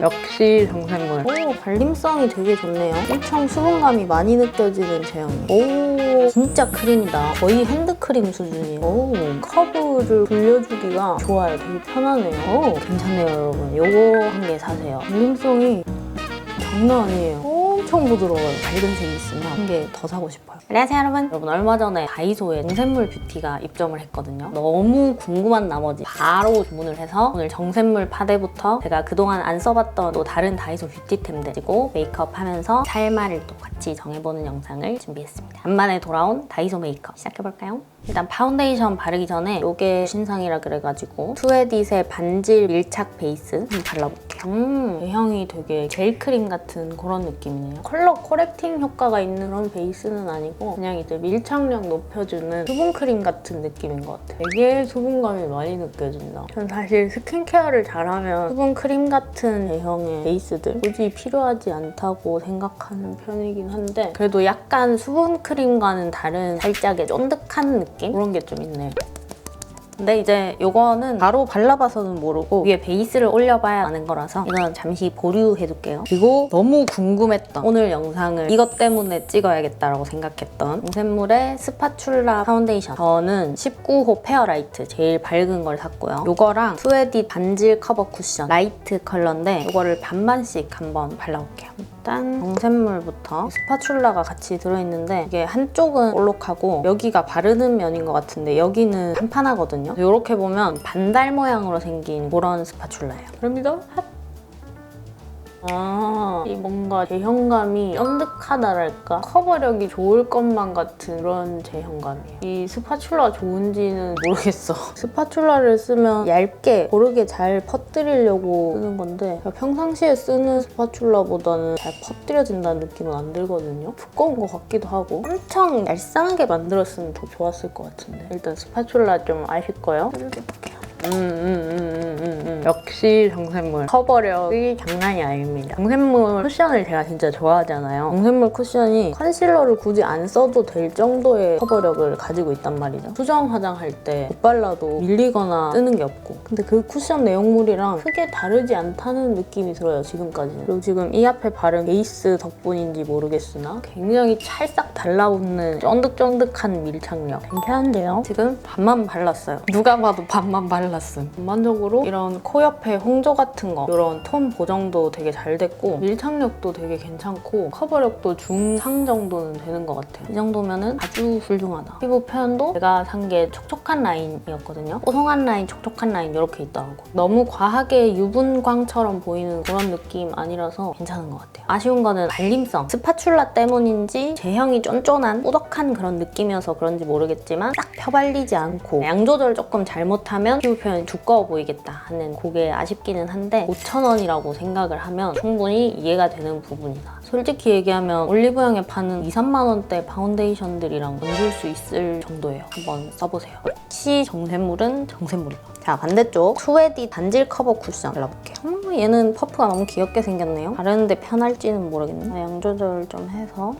음, 역시 정샘물. 오 발림성이 되게 좋네요. 엄청 수분감이 많이 느껴지는 제형이에요. 오 진짜 크림이다. 거의 핸드크림 수준이에요. 오 커브를 불려주기가 좋아요. 되게 편하네요. 오 괜찮네요 여러분. 요거 한 개 사세요. 발림성이 장난 아니에요. 엄청 부드러워요. 밝은 색 있으면 한 개 더 사고 싶어요. 안녕하세요 여러분. 여러분 얼마 전에 다이소에 정샘물 뷰티가 입점을 했거든요. 너무 궁금한 나머지 바로 주문을 해서 오늘 정샘물 파데부터 제가 그동안 안 써봤던 또 다른 다이소 뷰티템들 그리고 메이크업 하면서 살말을 또 같이 정해보는 영상을 준비했습니다. 간만에 돌아온 다이소 메이크업 시작해볼까요? 일단 파운데이션 바르기 전에 이게 신상이라 그래가지고 투에딧의 반질 밀착 베이스 한번 발라볼게요. 음, 제형이 되게 젤 크림 같은 그런 느낌이네요. 컬러 코렉팅 효과가 있는 그런 베이스는 아니고 그냥 이제 밀착력 높여주는 수분 크림 같은 느낌인 것 같아요. 되게 수분감이 많이 느껴진다. 전 사실 스킨케어를 잘하면 수분 크림 같은 제형의 베이스들 굳이 필요하지 않다고 생각하는 편이긴 한데 그래도 약간 수분 크림과는 다른 살짝의 쫀득한 느낌? 그런 게 좀 있네요. 근데 이제 이거는 바로 발라봐서는 모르고 위에 베이스를 올려봐야 아는 거라서 이건 잠시 보류해둘게요. 그리고 너무 궁금했던 오늘 영상을 이것 때문에 찍어야겠다라고 생각했던 용샘물의 스파츌라 파운데이션 저는 19호 페어라이트 제일 밝은 걸 샀고요. 이거랑 투에딧 반질 커버 쿠션 라이트 컬러인데 이거를 반반씩 한번 발라볼게요. 일단 정샘물부터 스파츌라가 같이 들어있는데 이게 한쪽은 볼록하고 여기가 바르는 면인 것 같은데 여기는 판판하거든요. 이렇게 보면 반달 모양으로 생긴 그런 스파츌라예요. 그럽니다. 핫! 아, 이 뭔가 제형감이 쫀득하다랄까? 커버력이 좋을 것만 같은 그런 제형감이에요. 이 스파츌라 좋은지는 모르겠어. 스파츌라를 쓰면 얇게 고르게 잘 퍼뜨리려고 쓰는 건데 평상시에 쓰는 스파츌라보다는 잘 퍼뜨려진다는 느낌은 안 들거든요. 두꺼운 것 같기도 하고 엄청 얄쌍하게 만들었으면 더 좋았을 것 같은데 일단 스파츌라 좀 아쉽고요. 이렇게 볼게요. 음, 음, 음, 음, 음, 음. 역시 정샘물. 커버력이 장난이 아닙니다. 정샘물 쿠션을 제가 진짜 좋아하잖아요. 정샘물 쿠션이 컨실러를 굳이 안 써도 될 정도의 커버력을 가지고 있단 말이죠. 수정 화장할 때 못 발라도 밀리거나 뜨는 게 없고. 근데 그 쿠션 내용물이랑 크게 다르지 않다는 느낌이 들어요, 지금까지는. 그리고 지금 이 앞에 바른 베이스 덕분인지 모르겠으나 굉장히 찰싹 달라붙는 쫀득쫀득한 밀착력. 괜찮은데요? 지금 반만 발랐어요. 누가 봐도 반만 발랐 음. 전반적으로 이런 코 옆에 홍조 같은 거 이런 톤 보정도 되게 잘 됐고 밀착력도 되게 괜찮고 커버력도 중상 정도는 되는 것 같아요. 이 정도면은 아주 훌륭하다. 피부 표현도 제가 산 게 촉촉한 라인이었거든요. 뽀송한 라인, 촉촉한 라인 이렇게 있더라고. 너무 과하게 유분광처럼 보이는 그런 느낌 아니라서 괜찮은 것 같아요. 아쉬운 거는 발림성. 스파츌라 때문인지 제형이 쫀쫀한 꾸덕한 그런 느낌이어서 그런지 모르겠지만 딱 펴발리지 않고 양 조절 조금 잘못하면 피부 표현이 두꺼워 보이겠다 하는 그게 아쉽기는 한데 5,000원이라고 생각을 하면 충분히 이해가 되는 부분이다. 솔직히 얘기하면 올리브영에 파는 2, 3만 원대 파운데이션들이랑 얹을 수 있을 정도예요. 한번 써보세요. 역시 정샘물은 정샘물이다. 자 반대쪽 투웨디 단질 커버 쿠션 발라볼게요. 음, 얘는 퍼프가 너무 귀엽게 생겼네요. 바르는데 편할지는 모르겠네. 양 조절 좀 해서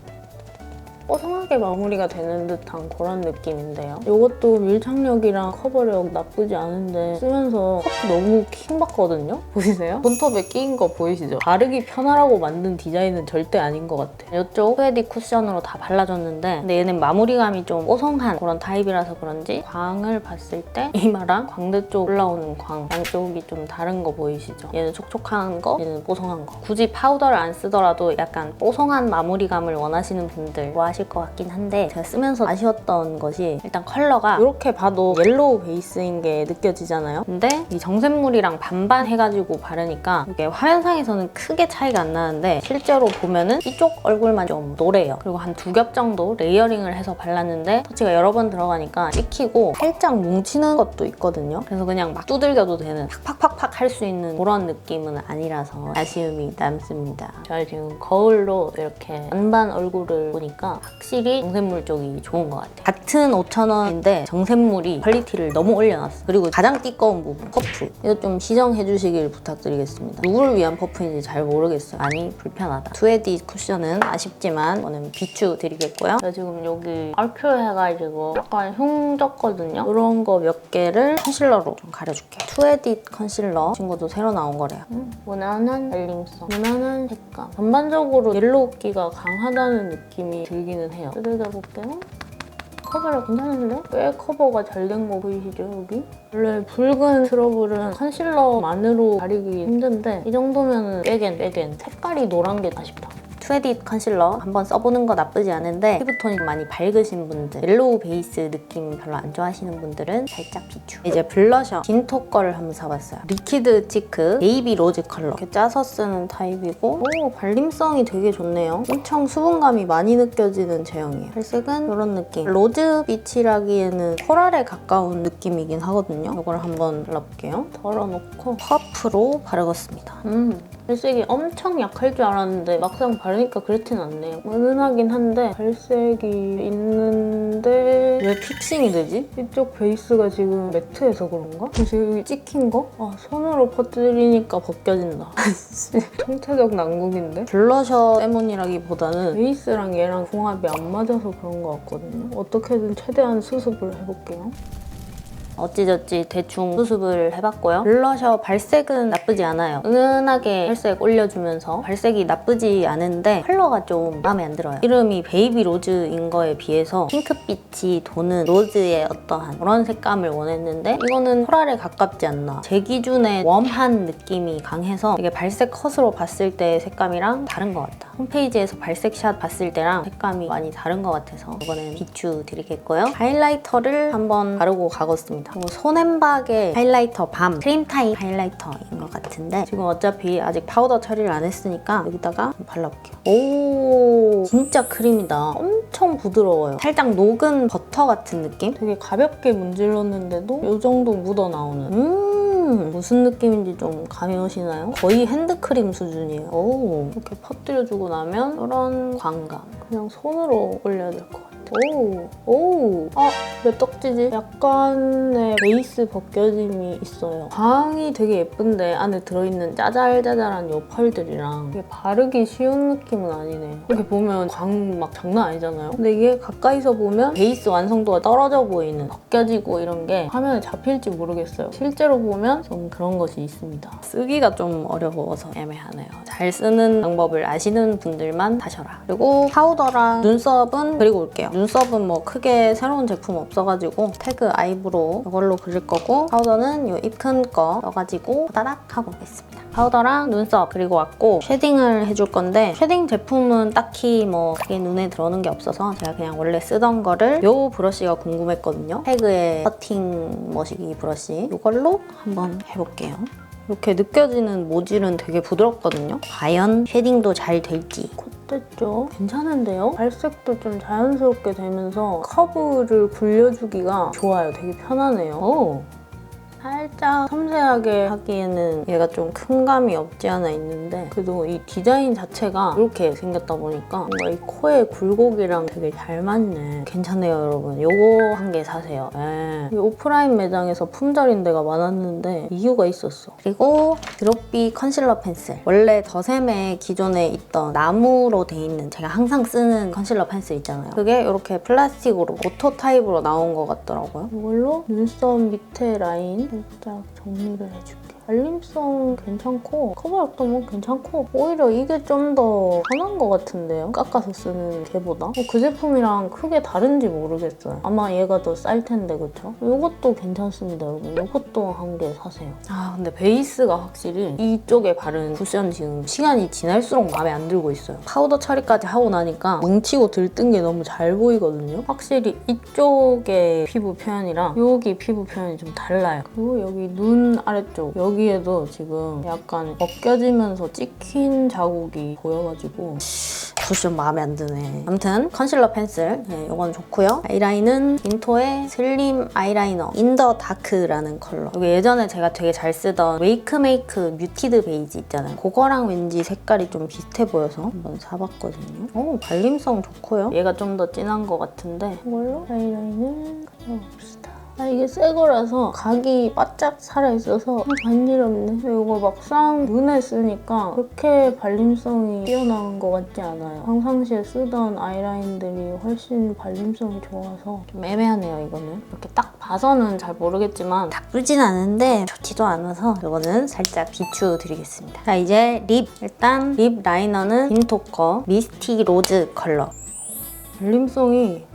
뽀송하게 마무리가 되는 듯한 그런 느낌인데요. 이것도 밀착력이랑 커버력 나쁘지 않은데 쓰면서 커프 너무 킹받거든요? 보이세요? 손톱에 끼인 거 보이시죠? 바르기 편하라고 만든 디자인은 절대 아닌 것 같아요. 이쪽 후에디 쿠션으로 다 발라줬는데 근데 얘는 마무리감이 좀 뽀송한 그런 타입이라서 그런지 광을 봤을 때 이마랑 광대 쪽 올라오는 광 양쪽이 좀 다른 거 보이시죠? 얘는 촉촉한 거, 얘는 뽀송한 거. 굳이 파우더를 안 쓰더라도 약간 뽀송한 마무리감을 원하시는 분들 좋아하 실 것 같긴 한데 제가 쓰면서 아쉬웠던 것이 일단 컬러가 이렇게 봐도 옐로우 베이스인 게 느껴지잖아요. 근데 이 정샘물이랑 반반 해가지고 바르니까 이게 화면상에서는 크게 차이가 안 나는데 실제로 보면은 이쪽 얼굴만 좀 노래요. 그리고 한 두 겹 정도 레이어링을 해서 발랐는데 터치가 여러 번 들어가니까 찍히고 살짝 뭉치는 것도 있거든요. 그래서 그냥 막 두들겨도 되는 팍팍팍팍 할 수 있는 그런 느낌은 아니라서 아쉬움이 남습니다. 제가 지금 거울로 이렇게 반반 얼굴을 보니까 확실히 정샘물 쪽이 좋은 것 같아요. 같은 5,000원인데 정샘물이 퀄리티를 너무 올려놨어. 그리고 가장 띠꺼운 부분, 퍼프. 이거 좀 시정해 주시길 부탁드리겠습니다. 누구를 위한 퍼프인지 잘 모르겠어요. 많이 불편하다. 투에디 쿠션은 아쉽지만 이거는 비추 드리겠고요. 제가 지금 여기 얼표 해가지고 약간 흉졌거든요. 그런 거 몇 개를 컨실러로 좀 가려줄게. 투에디 컨실러 친구도 새로 나온 거래요. 음, 무난한 발림성, 무난한 색감. 전반적으로 옐로우기가 강하다는 느낌이 들기는 해요. 뜯어볼게요. 커버력 괜찮은데? 꽤 커버가 잘 된 거 보이시죠, 여기? 원래 붉은 트러블은 컨실러만으로 가리기 힘든데 이 정도면 빼겐 빼겐 색깔이 노란 게 아쉽다. 투에딧 컨실러 한번 써보는 거 나쁘지 않은데 피부톤이 많이 밝으신 분들 옐로우 베이스 느낌 별로 안 좋아하시는 분들은 살짝 비추. 이제 블러셔 딘토 거를 한번 사봤어요. 리퀴드 치크 베이비 로즈 컬러. 이렇게 짜서 쓰는 타입이고 오 발림성이 되게 좋네요. 엄청 수분감이 많이 느껴지는 제형이에요. 발색은 이런 느낌. 로즈 빛이라기에는 코랄에 가까운 느낌이긴 하거든요. 이걸 한번 발라볼게요. 덜어놓고 퍼프로 바르겠습니다. 음 발색이 엄청 약할 줄 알았는데 막상 바르니까 그렇진 않네요. 은은하긴 한데 발색이 있는데 왜 픽싱이 되지? 이쪽 베이스가 지금 매트해서 그런가? 그래서 여기 찍힌 거? 아 손으로 퍼뜨리니까 벗겨진다. 총체적 난국인데? 블러셔 때문이라기보다는 베이스랑 얘랑 궁합이 안 맞아서 그런 것 같거든요. 어떻게든 최대한 수습을 해볼게요. 어찌저찌 대충 수습을 해봤고요. 블러셔 발색은 나쁘지 않아요. 은은하게 발색 올려주면서 발색이 나쁘지 않은데 컬러가 좀 마음에 안 들어요. 이름이 베이비 로즈인 거에 비해서 핑크빛이 도는 로즈의 어떠한 그런 색감을 원했는데 이거는 코랄에 가깝지 않나. 제 기준에 웜한 느낌이 강해서 이게 발색 컷으로 봤을 때 색감이랑 다른 것 같다. 홈페이지에서 발색샷 봤을 때랑 색감이 많이 다른 것 같아서 이거는 비추 드리겠고요. 하이라이터를 한번 바르고 가겠습니다. 그리고 손앤박의 하이라이터 밤 크림 타입 하이라이터인 것 같은데 지금 어차피 아직 파우더 처리를 안 했으니까 여기다가 발라볼게요. 오 진짜 크림이다. 엄청 부드러워요. 살짝 녹은 버터 같은 느낌? 되게 가볍게 문질렀는데도 이 정도 묻어 나오는 음 무슨 느낌인지 좀 감이 오시나요? 거의 핸드크림 수준이에요. 오 이렇게 퍼뜨려주고 나면 이런 광감. 그냥 손으로 올려야 될 것 같아요. 오, 오. 아, 왜 떡지지? 약간의 베이스 벗겨짐이 있어요. 광이 되게 예쁜데 안에 들어있는 짜잘짜잘한 요 펄들이랑 이게 바르기 쉬운 느낌은 아니네요. 이렇게 보면 광 막 장난 아니잖아요. 근데 이게 가까이서 보면 베이스 완성도가 떨어져 보이는 벗겨지고 이런 게 화면에 잡힐지 모르겠어요. 실제로 보면 좀 그런 것이 있습니다. 쓰기가 좀 어려워서 애매하네요. 잘 쓰는 방법을 아시는 분들만 하셔라. 그리고 파우더랑 눈썹은 그리고 올게요. 눈썹은 뭐 크게 새로운 제품 없어가지고 태그 아이브로우 이걸로 그릴 거고 파우더는 이 입큰 거 넣어가지고 따닥 하고 오겠습니다. 파우더랑 눈썹 그리고 왔고 쉐딩을 해줄 건데 쉐딩 제품은 딱히 뭐 크게 눈에 들어오는 게 없어서 제가 그냥 원래 쓰던 거를 이 브러쉬가 궁금했거든요. 태그의 커팅 머시기 브러쉬 이걸로 한번 해볼게요. 이렇게 느껴지는 모질은 되게 부드럽거든요. 과연 쉐딩도 잘 될지. 됐죠? 괜찮은데요? 발색도 좀 자연스럽게 되면서 커브를 굴려주기가 좋아요. 되게 편하네요. 오. 살짝 섬세하게 하기에는 얘가 좀 큰 감이 없지 않아 있는데 그래도 이 디자인 자체가 이렇게 생겼다 보니까 뭔가 이 코의 굴곡이랑 되게 잘 맞네. 괜찮네요, 여러분. 요거 한 개 사세요. 예. 이 오프라인 매장에서 품절인 데가 많았는데 이유가 있었어. 그리고 드롭비 컨실러 펜슬. 원래 더샘에 기존에 있던 나무로 돼 있는 제가 항상 쓰는 컨실러 펜슬 있잖아요. 그게 이렇게 플라스틱으로 오토 타입으로 나온 것 같더라고요. 이걸로 눈썹 밑에 라인 살짝 정리를 해줄게. 알림성 괜찮고 커버력도 뭐 괜찮고 오히려 이게 좀 더 편한 것 같은데요? 깎아서 쓰는 걔보다? 어, 그 제품이랑 크게 다른지 모르겠어요. 아마 얘가 더 쌀 텐데 그쵸? 이것도 괜찮습니다 여러분. 이것도 한 개 사세요. 아 근데 베이스가 확실히 이쪽에 바른 쿠션 지금 시간이 지날수록 마음에 안 들고 있어요. 파우더 처리까지 하고 나니까 뭉치고 들뜬 게 너무 잘 보이거든요? 확실히 이쪽의 피부 표현이랑 여기 피부 표현이 좀 달라요. 그리고 여기 눈 아래쪽 여기에도 지금 약간 벗겨지면서 찍힌 자국이 보여가지고 쿠션 마음에 안 드네. 아무튼 컨실러 펜슬 네, 이건 좋고요. 아이라인은 인토의 슬림 아이라이너 인더 다크라는 컬러. 이거 예전에 제가 되게 잘 쓰던 웨이크메이크 뮤티드 베이지 있잖아요. 그거랑 왠지 색깔이 좀 비슷해 보여서 한번 사봤거든요. 오, 발림성 좋고요. 얘가 좀 더 진한 것 같은데 이걸로 아이라인을 그려봅시다. 아 이게 새 거라서 각이 바짝 살아있어서 간지럽네. 이거 막상 눈에 쓰니까 그렇게 발림성이 뛰어난 것 같지 않아요. 평상시에 쓰던 아이라인들이 훨씬 발림성이 좋아서 좀 애매하네요 이거는. 이렇게 딱 봐서는 잘 모르겠지만 나쁘진 않은데 좋지도 않아서 이거는 살짝 비추드리겠습니다. 자 이제 립. 일단 립 라이너는 빈토커 미스티 로즈 컬러. 발림성이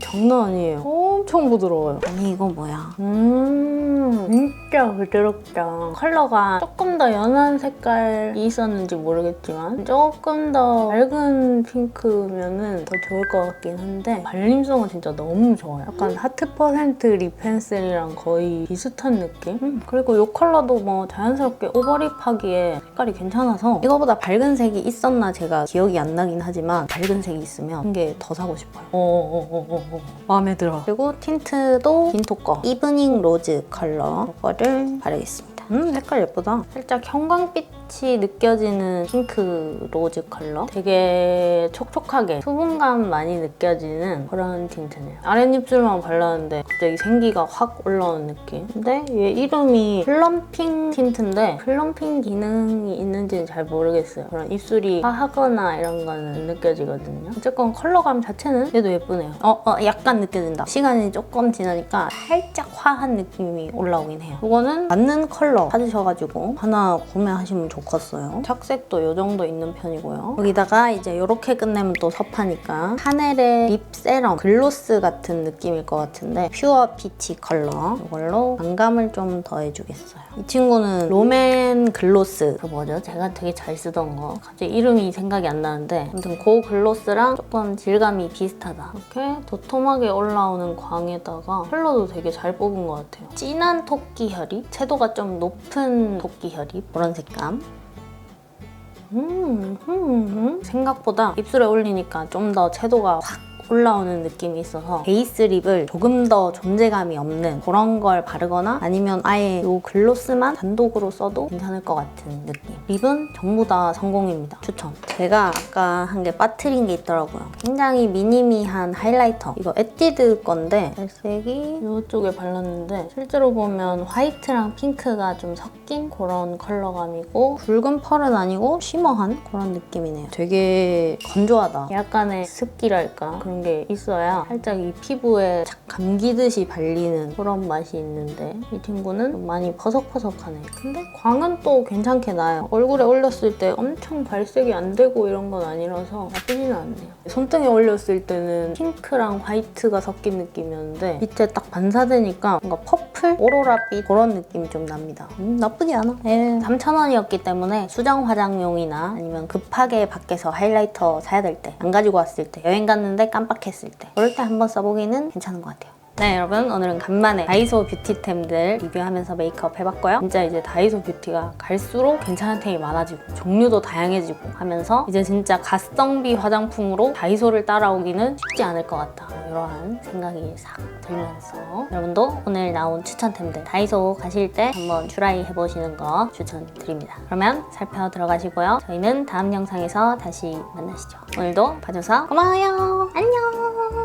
장난 아니에요. 엄청 부드러워요. 아니 이거 뭐야? 음 진짜 부드럽다. 컬러가 조금 더 연한 색깔이 있었는지 모르겠지만 조금 더 밝은 핑크면은 더 좋을 것 같긴 한데 발림성은 진짜 너무 좋아요. 약간 하트 퍼센트 립 펜슬이랑 거의 비슷한 느낌? 음, 그리고 이 컬러도 뭐 자연스럽게 오버립하기에 색깔이 괜찮아서 이거보다 밝은 색이 있었나 제가 기억이 안 나긴 하지만 밝은 색이 있으면 한 개 더 사고 싶어요. 어어어어어 마음에 들어. 그리고 틴트도 빈토 거 이브닝 로즈 컬러 이거를 바르겠습니다. 음 색깔 예쁘다. 살짝 형광빛 이 느껴지는 핑크 로즈 컬러. 되게 촉촉하게 수분감 많이 느껴지는 그런 틴트네요. 아랫입술만 발랐는데 갑자기 생기가 확 올라오는 느낌. 근데 얘 이름이 플럼핑 틴트인데 플럼핑 기능이 있는지는 잘 모르겠어요. 그런 입술이 화하거나 이런 거는 느껴지거든요. 어쨌건 컬러감 자체는 얘도 예쁘네요. 어, 어 약간 느껴진다. 시간이 조금 지나니까 살짝 화한 느낌이 올라오긴 해요. 이거는 맞는 컬러 찾으셔가지고 하나 구매하시면 좋 겠어요. 착색도 이 정도 있는 편이고요. 여기다가 이제 이렇게 끝내면 또 섭하니까 하넬의 립 세럼 글로스 같은 느낌일 것 같은데 퓨어 피치 컬러 이걸로 광감을 좀 더해주겠어요. 이 친구는 롬앤 글로스 그 뭐죠? 제가 되게 잘 쓰던 거 갑자기 이름이 생각이 안 나는데 아무튼 그 글로스랑 조금 질감이 비슷하다. 이렇게 도톰하게 올라오는 광에다가 컬러도 되게 잘 뽑은 것 같아요. 진한 토끼 혈이 채도가 좀 높은 토끼 혈이 그런 색감 음, 음, 음. 생각보다 입술에 올리니까 좀 더 채도가 확 올라오는 느낌이 있어서 베이스 립을 조금 더 존재감이 없는 그런 걸 바르거나 아니면 아예 이 글로스만 단독으로 써도 괜찮을 것 같은 느낌. 립은 전부 다 성공입니다. 추천. 제가 아까 한 게 빠트린 게 있더라고요. 굉장히 미니미한 하이라이터. 이거 에뛰드 건데 발색이 이쪽에 발랐는데 실제로 보면 화이트랑 핑크가 좀 섞인 그런 컬러감이고 붉은 펄은 아니고 쉬머한 그런 느낌이네요. 되게 건조하다. 약간의 습기랄까 그런 게 있어야 살짝 이 피부에 착 감기듯이 발리는 그런 맛이 있는데 이 친구는 좀 많이 퍼석퍼석하네. 근데 광은 또 괜찮게 나요. 얼굴에 올렸을 때 엄청 발색이 안 되고 이런 건 아니라서 나쁘지는 않네요. 손등에 올렸을 때는 핑크랑 화이트가 섞인 느낌이었는데 밑에 딱 반사되니까 뭔가 퍼플? 오로라빛 그런 느낌이 좀 납니다. 음, 나쁘지 않아. 예. 3,000원이었기 때문에 수정 화장용이나 아니면 급하게 밖에서 하이라이터 사야 될 때, 안 가지고 왔을 때, 여행 갔는데 깜 빡했을 때 그럴 때 한번 써보기는 괜찮은 것 같아요. 네 여러분 오늘은 간만에 다이소 뷰티템들 리뷰하면서 메이크업 해봤고요. 진짜 이제 다이소 뷰티가 갈수록 괜찮은 템이 많아지고 종류도 다양해지고 하면서 이제 진짜 가성비 화장품으로 다이소를 따라오기는 쉽지 않을 것 같다. 이러한 생각이 싹 들면서 여러분도 오늘 나온 추천템들 다이소 가실 때 한번 트라이 해보시는 거 추천드립니다. 그러면 살펴 들어가시고요. 저희는 다음 영상에서 다시 만나시죠. 오늘도 봐줘서 고마워요. 안녕.